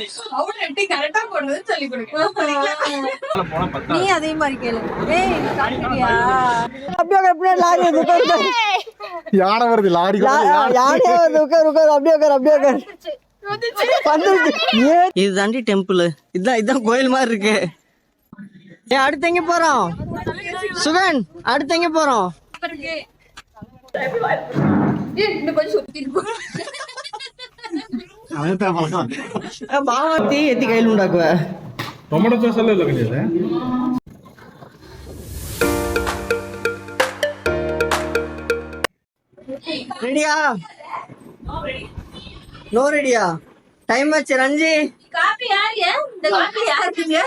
எப்படி கரெக்டா போடுறதுன்னு சொல்லி கொடுங்க. நீ அதே மாதிரி கேளு. யானை வருது லாரி யானே. வந்து உட்காரு உட்காரு அப்படியே உட்காரு அப்படியே உட்காரு. வந்துருச்சு ஏன்? இது தாண்டி டெம்பிள் இதுதான் இதுதான் கோயில் மாதிரி இருக்கு. ஏ அடுத்து எங்க போறோம்? சுகன் அடுத்து எங்க போறோம்? கொஞ்சம் சுத்திட்டு போ பாவத்தி எத்தி கையில் உண்டாக்குவ ಟೊಮೆಟೊ ಸಾಸ್ ಎಲ್ಲ ಇದೆ ரெடியா நோ ரெடியா டைம் ஆச்சு ரஞ்சி காப்பி யாரு இந்த காப்பி யாருக்குங்க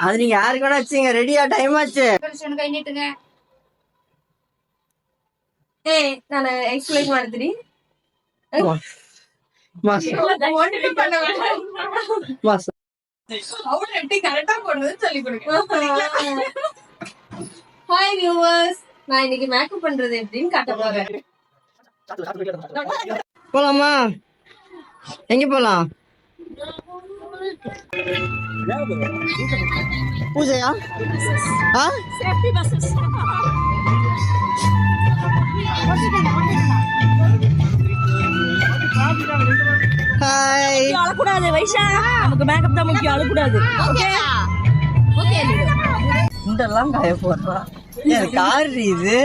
அது நீங்க யாருக்கு வேணா வச்சுங்க ரெடியா டைம் ஆச்சு கை நீட்டுங்க ஏய் நான் எக்ஸ்பிளைன் ಮಾಡ್ತೀನಿ ஹாய் வியூவர்ஸ் நான் இன்னைக்கு மேக்கப் பண்றது எப்படின்னு காட்ட போறேன். போலாமா? எங்க போலாம்? பூஜையா? ஆ? ஹாய் அழக்கூடாது வைஷா. நமக்கு மேக்கப் தான் முக்கியம் அழக்கூடாது. ஓகே துண்டெல்லாம் காய போடுறா. கார் இது.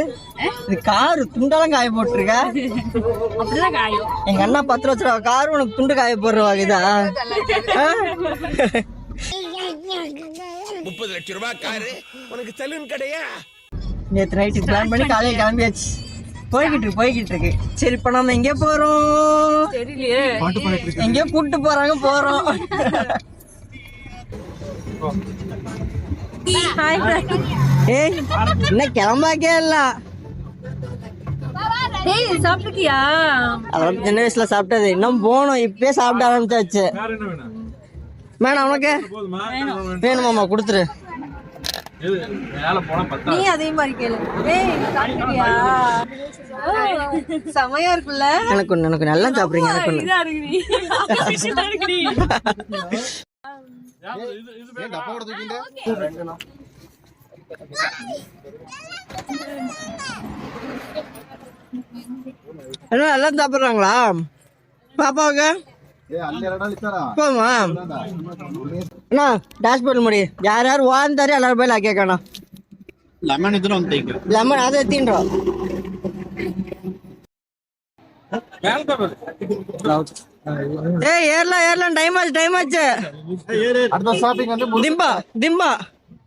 இது காரு துண்டெல்லாம் காய போட்டிருக்க? அப்படிதான் காயும். எங்க அண்ணா பத்து லட்ச ரூபா கார் உனக்கு துண்டு காய போடுற வகைதா முப்பது லட்சம் ரூபாய் காரு. உனக்கு சலூன் கடையா? நேற்று நைட்டு பிளான் பண்ணி காலையில கிளம்பியாச்சு. போய்கிட்டு இருக்கு போய்கிட்டு இருக்கு. சரி இப்ப நம்ம எங்க போறோம்? தெரியலையே. எங்கேயோ கூட்டு போறாங்க போறோம். ஏய் இன்னும் கிளம்பாக்கே இல்ல? ஏய் சாப்பிட்டுக்கியா சின்ன வயசுல சாப்பிட்டது. இன்னும் போகணும். இப்பயே சாப்பிட ஆரம்பிச்சாச்சு. வேணாம்? உனக்கு? வேணுமாம்மா கொடுத்துரு. நீ அதே மாதிரி கேளு. ஏய் காட்டுறியா செமையா இருக்குல்ல? எனக்கு எனக்கு நல்லா சாப்பிடுறீங்க எனக்கு ஒண்ணு. என்ன நல்லா சாப்பிடுறாங்களா? பாப்பாவுக்கு? போமா அண்ணா டாஷ்போர்ட் முடி. யார் யார் வாழ்ந்தாரு எல்லாரும் போய் நான் கேட்கணும் லெமன் இதுன்னு லெமன் அதை தீன்றோம் ஏ ஏறலாம் ஏறலாம். டைம் ஆச்சு திம்பா திம்பா.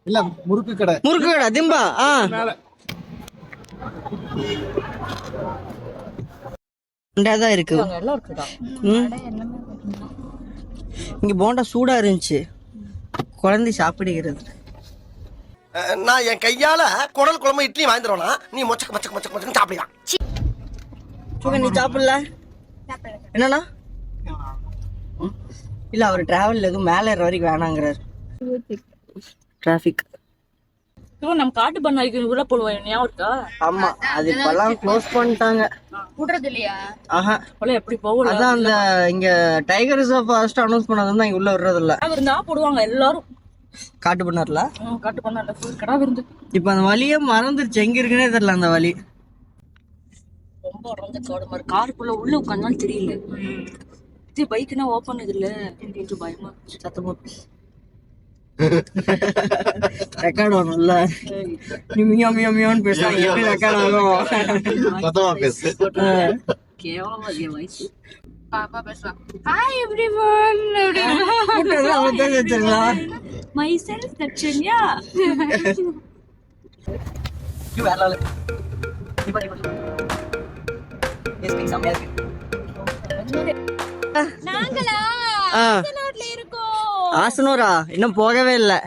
இல்ல இங்க போண்டா சூடா இருந்துச்சு. குழந்தை சாப்பிடுகிறது. நான் என் கையால குடல் குழம்பு இட்லி வாங்கி நீ மொச்சக்க மொச்சக்க மொச்சக்க மொச்சக்க சாப்பிடலாம் சுக நீ சாப்பிடல? என்னண்ணா? இல்ல அவர் டிராவல் எதுவும் மேல ஏற வரைக்கும் வேணாங்கிறார். டிராபிக் இவன் நம்ம காட்டு பண்ணாய்க்கு உள்ள போடுவாங்க ஞாபகம் இருக்கா? ஆமா அது இப்பெல்லாம் க்ளோஸ் பண்ணிட்டாங்க. விடுறது இல்லையா ஆஹா. உள்ள எப்படி போகல? அதான் அந்த இங்க டைகர் ரிசர்வ் ஃபாரஸ்ட் அனௌன்ஸ் பண்ணது தான் இங்க உள்ள வர்றது இல்ல இருந்தா போடுவாங்க எல்லாரும். காட்டு பண்ணார்ல? காட்டு பண்ணால ஃபுல் கடை விருந்து. இப்ப அந்த வழியே மறந்துருச்சு. எங்க இருக்குன்னே தெரியல அந்த வழி ரொம்ப உடம்பு கவனமா இருக்கு. காருக்குள்ள உள்ள உட்காந்தாலும் தெரியல. இது பைக்னா ஓப்பன் இது இல்ல கொஞ்சம் பயமா சத்தமா ரெக்கார்ட் ஆகும்ல நீ மியா மியா எஸ்பி செம்மையா இருக்கு ஆசனூரா? இன்னும் போகவே இல்லை.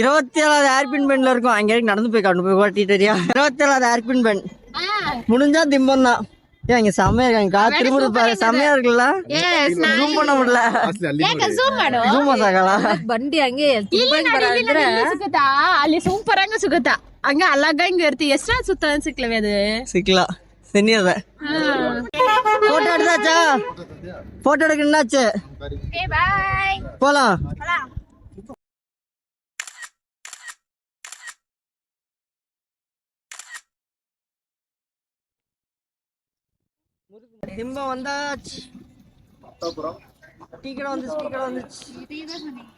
இருபத்தி ஏழாவது ஏர்பின் பெண்ல இருக்கும். அங்க நடந்து போய் கண்டு போய் ஓட்டிட்டு இருக்கியா இருபத்தி ஏழாவது ஏர்பின் பெண் முடிஞ்சா திம்பம் தான். ஏன் இங்க செம்மையா இருக்காங்க கா திரும்ப பாரு செம்மையா இருக்குல்ல ஜூம் பண்ண முடியல ಅಸಲಿ ಅಲ್ಲಿ ஜூம் ஆகாளா ಬಂಡಿ ಹಂಗೆ ತುಂಬಾ ಬರಂದ್ರೆ ಸಿಗುತ್ತಾ ಅಲ್ಲಿ ಸೂಪರ್ ಆಗಿ ಸಿಗುತ್ತಾ ಹಂಗ ಅಲ್ಲಗ ಹಿಂಗ ಇರ್ತಿ ಎಷ್ಟ ಸುತ್ತ ಸಿಕ್ಲವೆ ಅದು சிக்கலாம் சென்னியத போட்டோ எடுத்தாச்சா போட்டோ எடுக்க என்னாச்சு போலாம் திம்பம் வந்தாச்சு.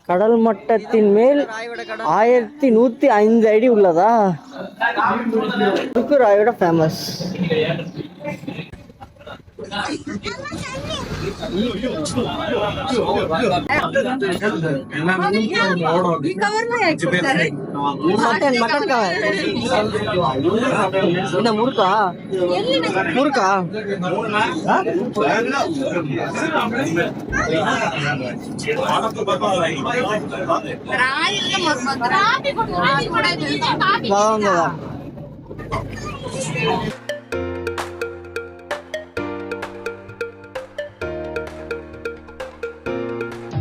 கடல் மட்டத்தின் மேல் ஆயிரத்தி நூத்தி ஐந்து அடி உள்ளதா? ராயோட ஃபேமஸ் மட்டன் மட்டன் கவர் என்ன முறுக்கா முறுக்கா வாங்க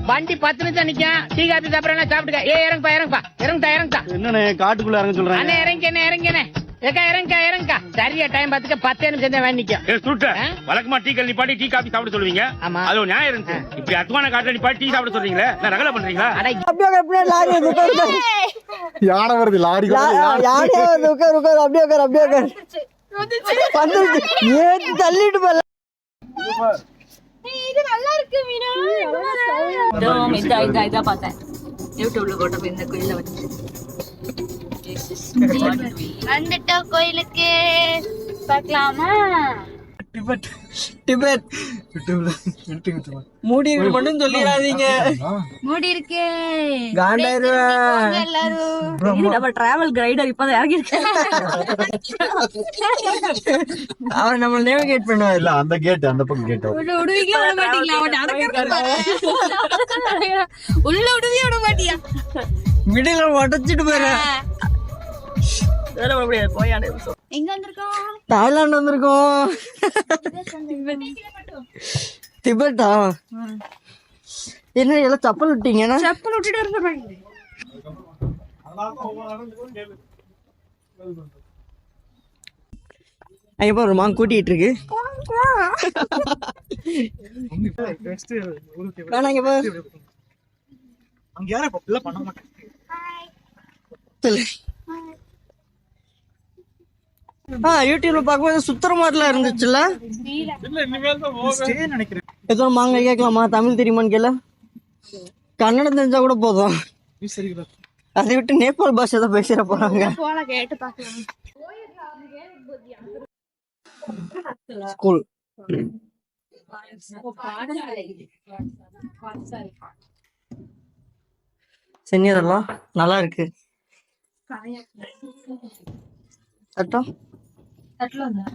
வண்டி பத்து நிமிஷம் நிக்கும். Tea coffee சாப்பிடறேன் சாப்பிட்டுக்க. ஏ இறங்குப்பா இறங்குப்பா. இறங்குதா இறங்குதா என்னண்ணே காட்டுக்குள்ள இறங்க சொல்றேன் அண்ணே இறங்கி என்ன இறங்கினே ஏக்கா இறங்கா இறங்கா சரியா டைம் பார்த்துக்க பத்தே நிமிஷம் தான் வேண்டி நிக்கும். ஏ சுட்ட? வழக்கமா டீ கல் நிப்பாட்டி டீ காபி சாப்பிட சொல்லுவீங்க? ஆமா. அது நியாயம் இருந்துச்சு இப்படி அத்துமான காட்டுல நிப்பாட்டி டீ சாப்பிட சொல்றீங்களே? நான் ரகலை பண்றீங்களா? அட அப்படியே அப்படியே லாரி வந்து உட்காரு. யானை வருது லாரி யா- யா- யானையே வருது உட்காரு உட்காரு அப்படியே உட்காரு அப்படியே உட்காரு. வந்துருச்சு ஏத்து தள்ளிட்டு போல இதோ இதா இதா இதா பார்த்தேன். யூடியூப்ல போட்டப்ப இந்த கோயில வச்சு. வந்துட்டோம் கோயிலுக்கு. பார்க்கலாமா? டிபெட் மூடி இருக்கு மட்டும் சொல்லிடாதீங்க. மூடி இருக்கே. காண்டாயிருவேன் எல்லாரும். நம்ம டிராவல் கைடர் இப்பதான் இறங்கி இருக்கேன் அவர் நம்ம நேவிகேட் பண்ணுவார் இல்ல அந்த கேட் அந்த பக்கம் கேட் உள்ள விடுவீங்க விட மாட்டீங்களா? அவன் நடக்கிறது பாரு. உள்ள விடுவே விட மாட்டியா? மிடில உடச்சிட்டு போயிடுறேன். போயானே எங்க வந்திருக்கோம்? தாய்லாந்து வந்திருக்கோம். திபெட்டா? என்ன எல்லாம் சப்பல் விட்டீங்கன்னா செப்பல் விட்டுட்டு இருக்க அங்க பாரு மான் கூட்டிட்டு இருக்கு. வேணாம் இங்க பாரு. அங்க யாரும் பண்ண மாட்டேன் சொல்லு. ஆ யூடியூப்ல பார்க்கும்போது சுத்துற மாதிரிலாம் இருந்துச்சுல்ல ஏதோ மாங்க கேட்கலாமா? தமிழ் தெரியுமான்னு கேள. கன்னடம் தெரிஞ்சா கூட போதும். அதை விட்டு நேபாள் பாஷை தான் பேசிட போறாங்க. ஸ்கூல் செஞ்சதெல்லாம் நல்லா இருக்கு. சட்டம்? అట్లుందా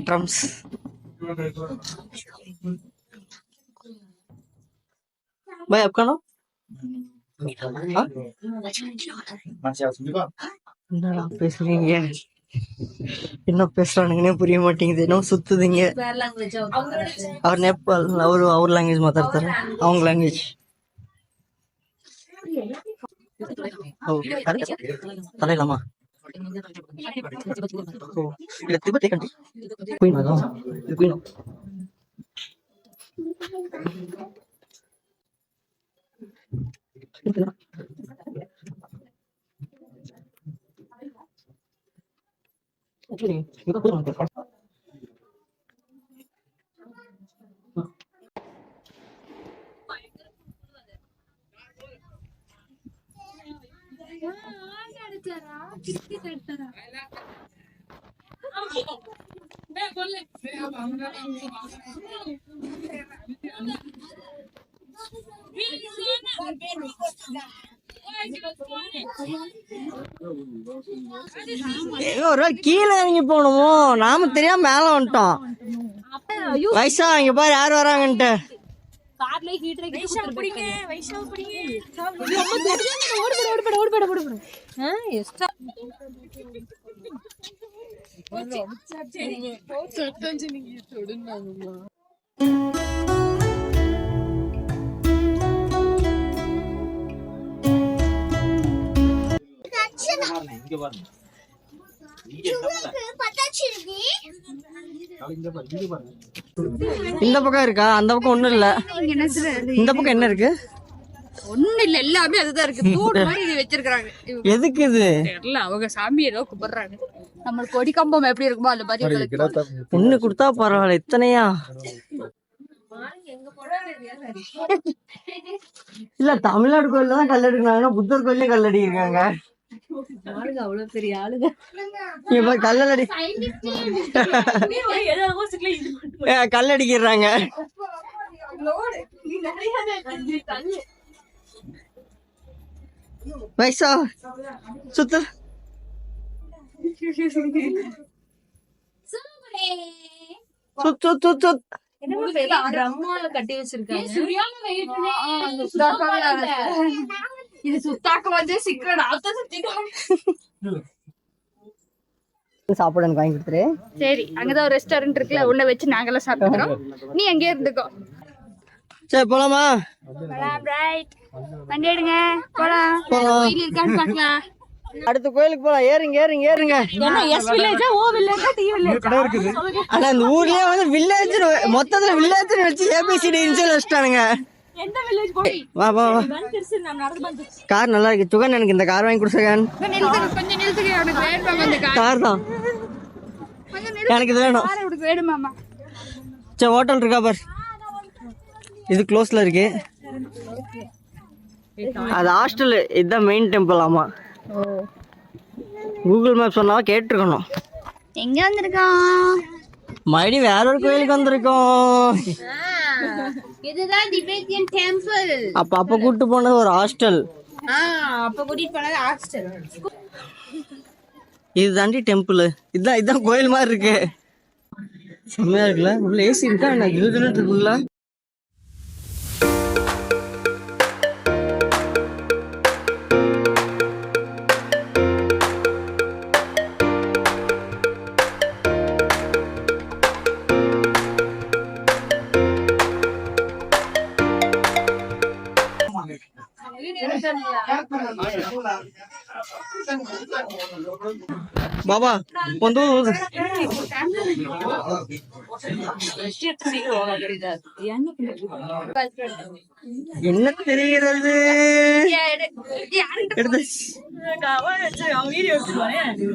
డ్రమ్స్ బాయ్ ఎప్పుడు என்னடா பேசுறீங்க என்ன பேசுறானுங்கன்னே புரிய மாட்டேங்குது என்ன சுத்துதீங்க அவர் நேபாள் அவரு அவர் லாங்குவேஜ் மாத்தாடுறாரு அவங்க லாங்குவேஜ் தலையிலாமா ஓ இல்ல திபெத்தே கண்டி குயின் அதான் இது குயின் ஏங்க ஒரு கீழே இறங்கி போகணுமோ? நாம தெரியாம மேல வந்துட்டோம். வயசா இங்க பாரு யார் வராங்கன்ட்டு. ஓடுபட இந்த பக்கம் இருக்கா? அந்த பக்கம் ஒண்ணும் இல்ல. இந்த பக்கம் என்ன இருக்கு? ஒண்ணு இல்ல எல்லாமே அதுதான் இருக்கு. தூண் மாதிரி இது எதுக்கு இது? அவங்க சாமி ஏதோ கும்பிடுறாங்க. நம்ம கொடி கம்பம் எப்படி இருக்குமோ அந்த மாதிரி ஒண்ணு கொடுத்தா பரவாயில்ல இத்தனையா? இல்ல தமிழ்நாடு கோயில்ல தான் கல் புத்தர் கோயிலே கல் அடிக்கிறாங்க. ஆளுங்க அவ்வளவு பெரிய ஆளுங்க. இப்ப கல்லடி. கல் அடிக்கிறாங்க வைசா சுத்து. சுத் சுத் சுத் சுத். பிரம்மால கட்டி வச்சிருக்காங்க? இது சுத்தாக்க வந்து சிக்கன் ஆத்த சுத்திக்காங்க சாப்பாடு எனக்கு வாங்கி கொடுத்துரு. சரி அங்கதான் ஒரு ரெஸ்டாரண்ட் இருக்குல்ல உன்னை வச்சு நாங்கெல்லாம் சாப்பிட்டுக்கிறோம். நீ அங்கே இருந்துக்கோ. சரி போலாமா? ரைட் வண்டி எடுங்க போலாம். கோயில் இருக்கான்னு பார்க்கலாம் அடுத்த கோயிலுக்கு போலாம். ஏறுங்க ஏறுங்க ஏறுங்க. என்ன எஸ் வில்லேஜா ஓ வில்லேஜா டி வில்லேஜ் ஆனா அந்த ஊர்லயே வந்து வில்லேஜ் மொத்தத்துல வில்லேஜ் வச்சு ஏபிசிடி இன்சல் வச்சுட்டானுங்க. எந்த வில்லேஜ் போய்? வா வா வா. கார் நல்லா இருக்கு. சுகன் எனக்கு இந்த கார் வாங்கி கொடுத்துருக்கேன் கொஞ்சம் நிறுத்துக்கு கார் கார் தான். எனக்கு இது வேணும். கார் உனக்கு வேணுமாமா சரி ஹோட்டல் இருக்கா பார். இது க்ளோஸ்ல இருக்கு. அது ஹாஸ்டல் இதுதான் மெயின் டெம்பிள் ஆமா. கூகுள் மேப் சொன்னா கேட்டிருக்கணும். எங்க வந்திருக்கோம்? மறுபடியும் வேற ஒரு கோயிலுக்கு வந்திருக்கோம். இதுதான் திபேத்தியன் டெம்பிள் அப்ப அப்ப கூட்டு போனது ஒரு ஹாஸ்டல் அப்ப கூட்டிட்டு போனது ஹாஸ்டல் இது தாண்டி டெம்பிள் இதுதான் இதுதான் கோயில் மாதிரி இருக்கு. செம்மையா இருக்குல்ல? உள்ள ஏசி இருக்கா என்ன? இருபது இருக்குல்ல? பாபா வந்து வந்து. என்ன தெரிகிறது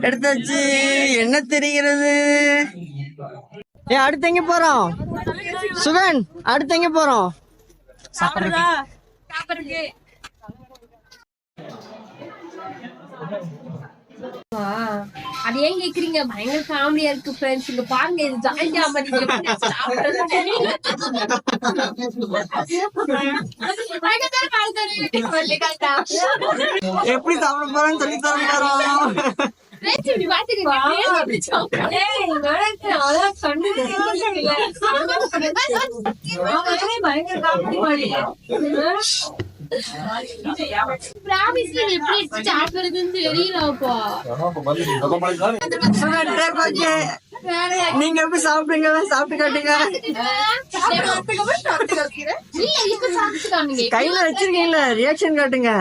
எடுத்தாச்சு என்ன தெரிகிறது ஏ அடுத்து எங்க போறோம் சுகன் அடுத்து எங்க போறோம் அது ஏன் கேக்குறீங்க பயங்கர காமெடியா இருக்கு ஃப்ரெண்ட்ஸ் இங்க பாருங்க இது ஜாயின் நீங்க எப்படி சாப்பிட போறேன்னு சொல்லி தர போறோம் ஃப்ரெண்ட்ஸ் இப்படி பாத்துக்கங்க எப்படி சாப்பிடுறது? ஏய், நடக்கு, அதான் கண்ணு தெரியல. அவனே பயங்கர காமெடி மாதிரி. எப்படி தெரியலப்பா ஓகே நீங்க எப்படி சாப்பிடுங்க சாப்பிட்டு காட்டுங்க. கையில வச்சிருக்கீங்களா ரியாக்ஷன் காட்டுங்க.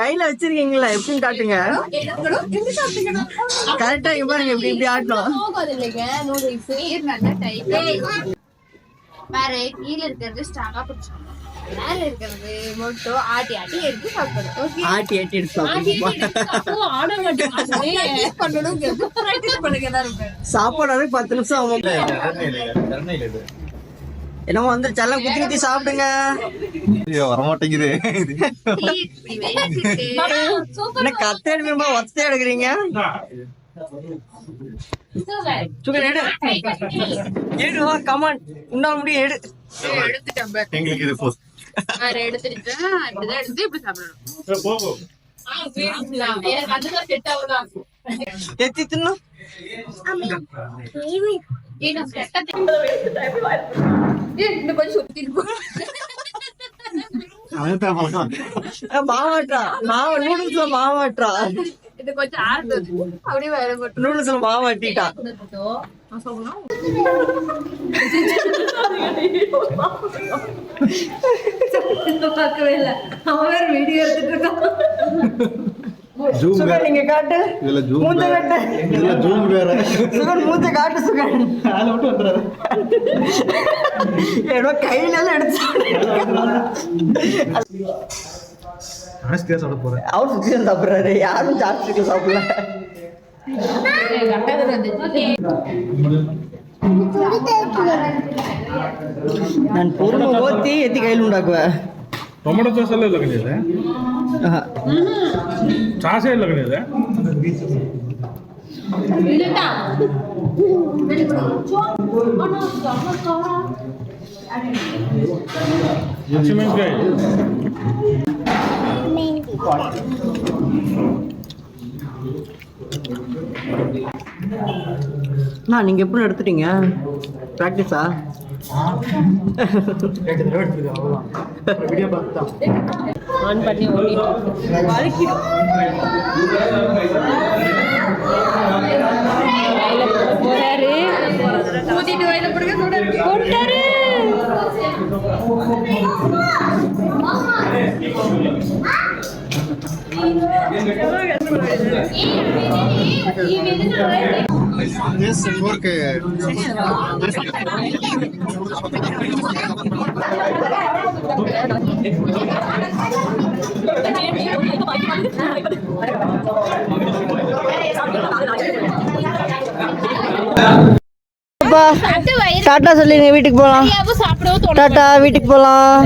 கையில வச்சிருக்கீங்களா எப்படின்னு காட்டுங்க. கரெக்டா இங்க பாருங்க இப்படி இப்படி ஆட்டணும். வேற கீழ இருக்கிறது ஸ்ட்ராங்கா பிடிச்சாங்க மேல இருக்கிறது மட்டும் ஆட்டி ஆட்டி எடுத்து சாப்பிடணும். ஓகே ஆட்டி ஆட்டி எடுத்து சாப்பிடுவோம் ஆட மாட்டேங்குது பண்ணணும் ப்ராக்டிஸ் பண்ணுங்க தான் இருப்பேன். சாப்பாடு அதுக்கு பத்து நிமிஷம் ஆகும். என்னமோ வந்து குத்தி குத்தி சாப்பிடுங்க. வரமாட்டேங்குது. என்ன கத்தை எடுக்கணுமா ஒத்த எடுக்கிறீங்க? சுகர் எடு எடு வா கமான் உன்னால முடியும் எடு. எடுத்துட்டேன். எங்களுக்கு இது போதும். வேற எடுத்துட்டு இப்படிதான் எடுத்து இப்படி சாப்பிடணும். போகும் எனக்கு அதுதான் செட் ஆகுதா எத்தி தின்னும் இன்னும் கொஞ்சம் சுத்திட்டு போ. மாவாட்டா மாவ நூடுல்ஸ்ல மாவாட்டா இது கொஞ்சம் ஆறுது. அப்படியே வேற போட்டு நூடுல்ஸ்ல மாவாட்டிட்டா பார்க்கவே இல்ல. அவன் வேற வீடியோ எடுத்துட்டு இருக்கான். நீங்க காட்டு. இதுல ஜூம் மூஞ்ச காட்டு. இதுல ஜூம் வேற. மூஞ்ச காட்டு அதை விட்டு ஏதோ கையில எல்லாம் எடுத்து ஆனஸ்டியா சாப்பிட போறேன் அவர் சுத்தி சாப்பிடுறாரு யாரும் சாப்பிட்டு சாப்பிடல நான் பொறுமை ஓத்தி எத்தி கையில் உண்டாக்குவேன் ಟೊಮೊಟೊ ಸಾಸ್ ಎಲ್ಲ ಲಗಣಿದೆ ஆஹா. ಸಾಸೇ ಲಗಣಿದೆ ಹಸಿಮೆಣಸಿನಕಾಯಿ நான் நீங்க எப்படி எடுத்துட்டீங்க ப்ராக்டிஸா ஆன் பண்ணி ஓடிட்டு போறாரு ஊத்திட்டு வாயில போடுங்க சுட போட்டாரு அப்பா டாட்டா சொல்லிங்க வீட்டுக்கு போலாம். சாப்பிடவும் டாட்டா வீட்டுக்கு போலாம்.